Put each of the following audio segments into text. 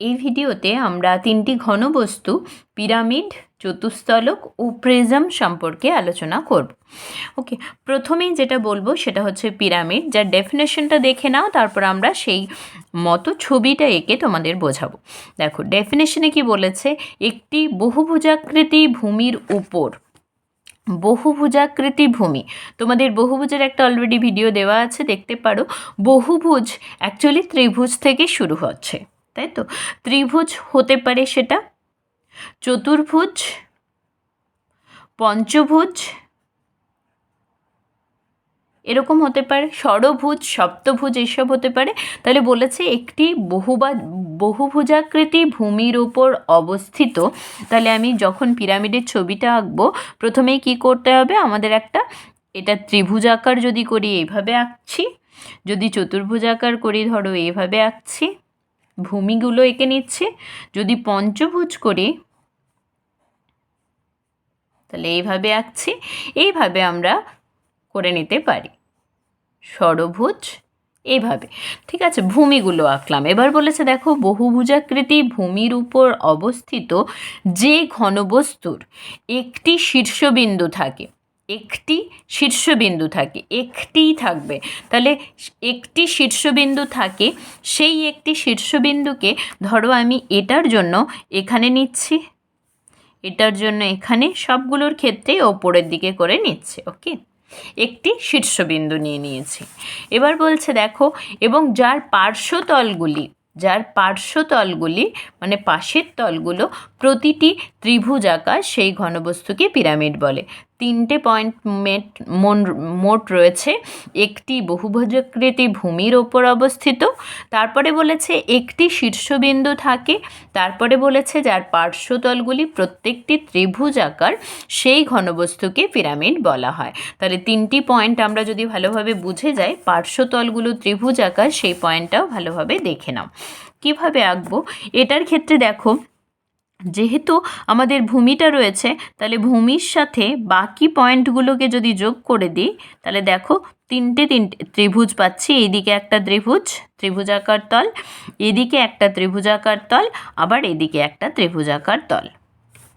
এই ভিডিওতে আমরা তিনটি ঘনবস্তু, পিরামিড চতুস্তলক ও প্রিজম সম্পর্কে আলোচনা করব। ওকে, প্রথমেই যেটা বলব সেটা হচ্ছে পিরামিড। যার ডেফিনেশনটা দেখে নাও, তারপর আমরা সেই মতো ছবিটা এঁকে তোমাদের বোঝাবো। দেখো, ডেফিনেশনে কি বলেছে? একটি বহুভুজাকৃতি ভূমির উপর। বহুভুজাকৃতি ভূমি। তোমাদের বহুভুজের একটা অলরেডি ভিডিও দেওয়া আছে, দেখতে পারো। বহুভুজ অ্যাকচুয়ালি ত্রিভুজ থেকে শুরু হচ্ছে। তাই তো? ত্রিভুজ হতে পারে সেটা? চতুর্ভুজ, পঞ্চভুজ, এরকম হতে পারে, ষড়ভুজ, সপ্তভুজ, এসব হতে পারে। তাহলে বলেছে একটি বহুবা, বহুভুজাকৃতি ভূমির ওপর অবস্থিত। তাহলে আমি যখন পিরামিডের ছবিটা আঁকবো, প্রথমেই কি করতে হবে? আমাদের একটা, এটা ত্রিভুজাকার যদি করি এইভাবে আঁকছি। যদি চতুর্ভুজাকার করি, ধরো এইভাবে আঁকছি। ভূমিগুলো এঁকে নিচ্ছে। যদি পঞ্চভুজ করি, তাহলে এইভাবে আঁকছি। এইভাবে আমরা করে নিতে পারি। ষড়ভুজ এইভাবে। ঠিক আছে, ভূমিগুলো আঁকলাম। এবার বলেছে, দেখো, বহুভুজাকৃতি ভূমির উপর অবস্থিত যে ঘনবস্তুর একটি শীর্ষবিন্দু থাকে একটি শীর্ষবিন্দু থাকে, একটিই থাকবে। তাহলে একটি শীর্ষবিন্দু থাকে, সেই একটি শীর্ষবিন্দুকে ধরো আমি এটার জন্য এখানে নিচ্ছি। এটার জন্য এখানে সবগুলোর ক্ষেত্রে ওপরের দিকে করে নিচ্ছে ওকে একটি শীর্ষবিন্দু নিয়ে নিয়েছি। এবার বলছে দেখো, এবং যার পার্শ্বতলগুলি যার পার্শ্বতলগুলি মানে পাশের তলগুলো, প্রতিটি ত্রিভুজ আকার সেই ঘনবস্তুকে পিরামিড বলে। তিনটে পয়েন্ট মেট, মন, মোট রয়েছে একটি বহুভুজাকৃতি ভূমির ওপর অবস্থিত, তারপরে বলেছে একটি শীর্ষবিন্দু থাকে, তারপরে বলেছে যার পার্শ্বতলগুলি প্রত্যেকটি ত্রিভুজ আকার, সেই ঘনবস্তুকে পিরামিড বলা হয়। তাহলে তিনটি পয়েন্ট আমরা যদি ভালোভাবে বুঝে যাই, পার্শ্বতলগুলো ত্রিভুজ আকার, সেই পয়েন্টটাও ভালোভাবে দেখে নাও। কীভাবে আঁকবো? এটার ক্ষেত্রে দেখো যেহেতু আমাদের ভূমিটা রয়েছে, তাহলে ভূমির সাথে বাকি পয়েন্টগুলোকে যদি যোগ করে দিই, তাহলে দেখো তিনটে তিনটে ত্রিভুজ পাচ্ছি, এইদিকে একটা ত্রিভুজ, ত্রিভুজাকার তল, এদিকে একটা ত্রিভুজাকার তল, আবার এদিকে একটা ত্রিভুজাকার তল।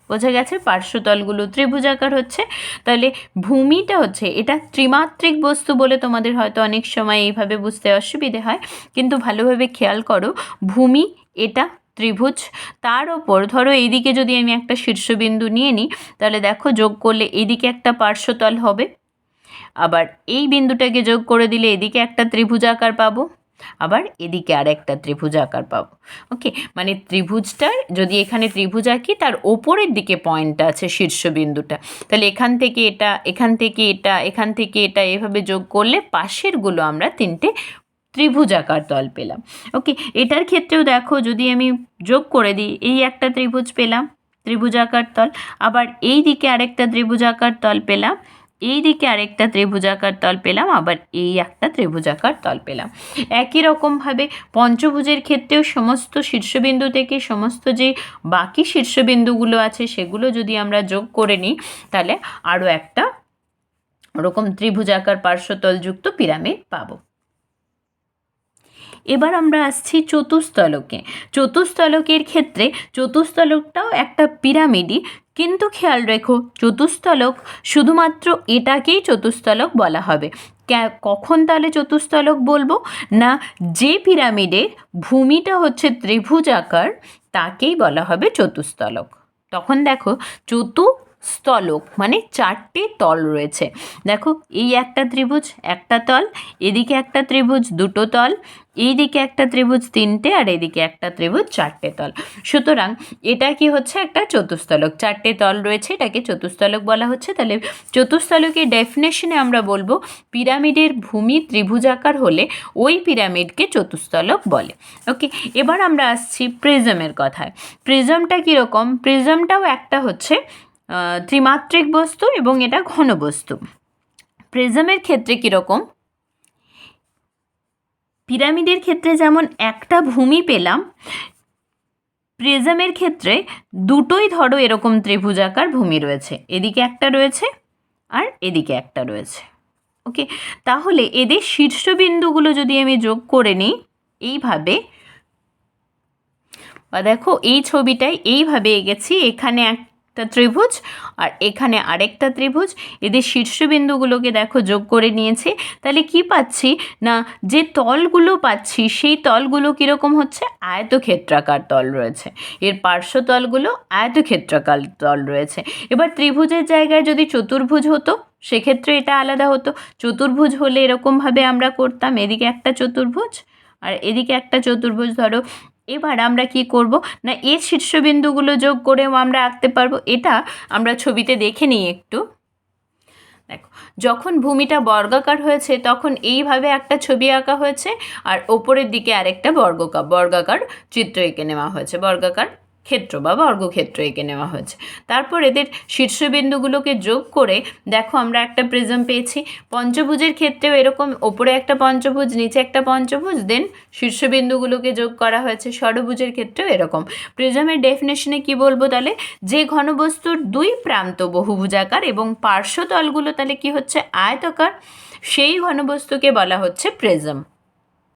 বোঝা গেছে? পার্শ্বতলগুলো ত্রিভুজাকার হচ্ছে। তাহলে ভূমিটা হচ্ছে, এটা ত্রিমাত্রিক বস্তু বলে তোমাদের হয়তো অনেক সময় এইভাবে বুঝতে অসুবিধে হয়, কিন্তু ভালোভাবে খেয়াল করো, ভূমি এটা ত্রিভুজ। তার ওপর, ধরো এইদিকে যদি আমি একটা শীর্ষবিন্দু নিয়ে নিই, তাহলে দেখো যোগ করলে এদিকে একটা পার্শ্বতল হবে। আবার এই বিন্দুটাকে যোগ করে দিলে এদিকে একটা ত্রিভুজ আকার পাবো। আবার এদিকে আর একটা ত্রিভুজ আকার পাবো। ওকে? মানে ত্রিভুজটার যদি এখানে ত্রিভুজ আঁকি, তার ওপরের দিকে পয়েন্টটা আছে শীর্ষবিন্দুটা। তাহলে এখান থেকে এটা, এখান থেকে এটা, এখান থেকে এটা, এভাবে যোগ করলে পাশেরগুলো আমরা তিনটে ত্রিভুজাকার তল পেলাম। ওকে এটার ক্ষেত্রেও দেখো যদি আমি যোগ করে দিই, এই একটা ত্রিভুজ পেলাম ত্রিভুজাকার তল। আবার এই দিকে আরেকটা ত্রিভুজাকার তল পেলাম, এই দিকে আরেকটা ত্রিভুজাকার তল পেলাম, আবার এই একটা ত্রিভুজাকার তল পেলাম। একই রকমভাবে পঞ্চভুজের ক্ষেত্রেও সমস্ত শীর্ষবিন্দু থেকে সমস্ত যে বাকি শীর্ষবিন্দুগুলো আছে, সেগুলো যদি আমরা যোগ করে নিই, তাহলে আরও একটা ওরকম ত্রিভুজাকার পার্শ্বতলযুক্ত পিরামিড পাবো। এবার আমরা আসছি চতুস্তলকে চতুস্তলকের ক্ষেত্রে চতুস্তলকটাও একটা পিরামিডই। কিন্তু খেয়াল রেখো চতুস্তলক শুধুমাত্র এটাকেই চতুস্তলক বলা হবে। কখন তাহলে চতুস্তলক বলব? না, যে পিরামিডের ভূমিটা হচ্ছে ত্রিভুজ আকার, তাকেই বলা হবে চতুস্তলক তখন দেখো, চতু স্থলক মানে চারটে তল রয়েছে। দেখো, এই একটা ত্রিভুজ, একটা তল, এদিকে একটা ত্রিভুজ, দুটো তল এই দিকে একটা ত্রিভুজ, তিনটে, আর এদিকে একটা ত্রিভুজ, চারটে তল। সুতরাং এটা কি হচ্ছে একটা চতুস্থলক, চারটে তল রয়েছে, এটাকে চতুস্থলক বলা হচ্ছে। তাহলে চতুস্থলকের ডেফিনেশনে আমরা বলব, পিরামিডের ভূমি ত্রিভুজাকার হলে ওই পিরামিডকে চতুস্থলক বলে। ওকে এবার আমরা আসছি প্রিজমের কথায়। প্রিজমটা কীরকম? প্রিজমটাও একটা হচ্ছে ত্রিমাত্রিক বস্তু এবং এটা ঘন বস্তু। প্রিজমের ক্ষেত্রে কীরকম? পিরামিডের ক্ষেত্রে যেমন একটা ভূমি পেলাম প্রিজমের ক্ষেত্রে দুটোই ধরো এরকম ত্রিভুজাকার ভূমি রয়েছে। এদিকে একটা রয়েছে আর এদিকে একটা রয়েছে। ওকে? তাহলে এদের শীর্ষবিন্দুগুলো যদি আমি যোগ করে নিই, এইভাবে বা দেখো এই ছবিটাই এইভাবে এঁকেছি, এখানে একটা ত্রিভুজ, আর এখানে আরেকটা ত্রিভুজ। এদের শীর্ষবিন্দুগুলোকে দেখো যোগ করে নিয়েছি। তাহলে কি পাচ্ছি? না, যে তলগুলো পাচ্ছি, সেই তলগুলো কীরকম হচ্ছে? আয়তক্ষেত্রাকার তল রয়েছে। এর পার্শ্ব তলগুলো আয়তক্ষেত্রাকার তল রয়েছে। এবার ত্রিভুজের জায়গায় যদি চতুর্ভুজ হতো, সেক্ষেত্রে এটা আলাদা হতো। চতুর্ভুজ হলে এরকমভাবে আমরা করতাম, এদিকে একটা চতুর্ভুজ, আর এদিকে একটা চতুর্ভুজ। ধরো এবার আমরা কি করব? না এর শীর্ষবিন্দুগুলো যোগ করেও আমরা আঁকতে পারব। এটা আমরা ছবিতে দেখে নিই একটু। দেখো, যখন ভূমিটা বর্গাকার হয়েছে, তখন এইভাবে একটা ছবি আঁকা হয়েছে, আর ওপরের দিকে আরেকটা বর্গকার বর্গাকার চিত্র এঁকে নেওয়া হয়েছে। বর্গাকার ক্ষেত্র বা বর্গক্ষেত্র এঁকে নেওয়া হয়েছে। তারপর এদের শীর্ষবিন্দুগুলোকে যোগ করে, দেখো আমরা একটা প্রিজম পেয়েছি, পঞ্চভুজের ক্ষেত্রেও এরকম ওপরে একটা পঞ্চভুজ, নিচে একটা পঞ্চভুজ দেন শীর্ষবিন্দুগুলোকে যোগ করা হয়েছে, ষড়ভুজের ক্ষেত্রেও এরকম। প্রিজমের ডেফিনেশনে কি বলব তাহলে? যে ঘনবস্তুর দুই প্রান্ত বহুভুজাকার এবং পার্শ্বতলগুলো তাহলে কি হচ্ছে? আয়তাকার, সেই ঘনবস্তুকে বলা হচ্ছে প্রিজম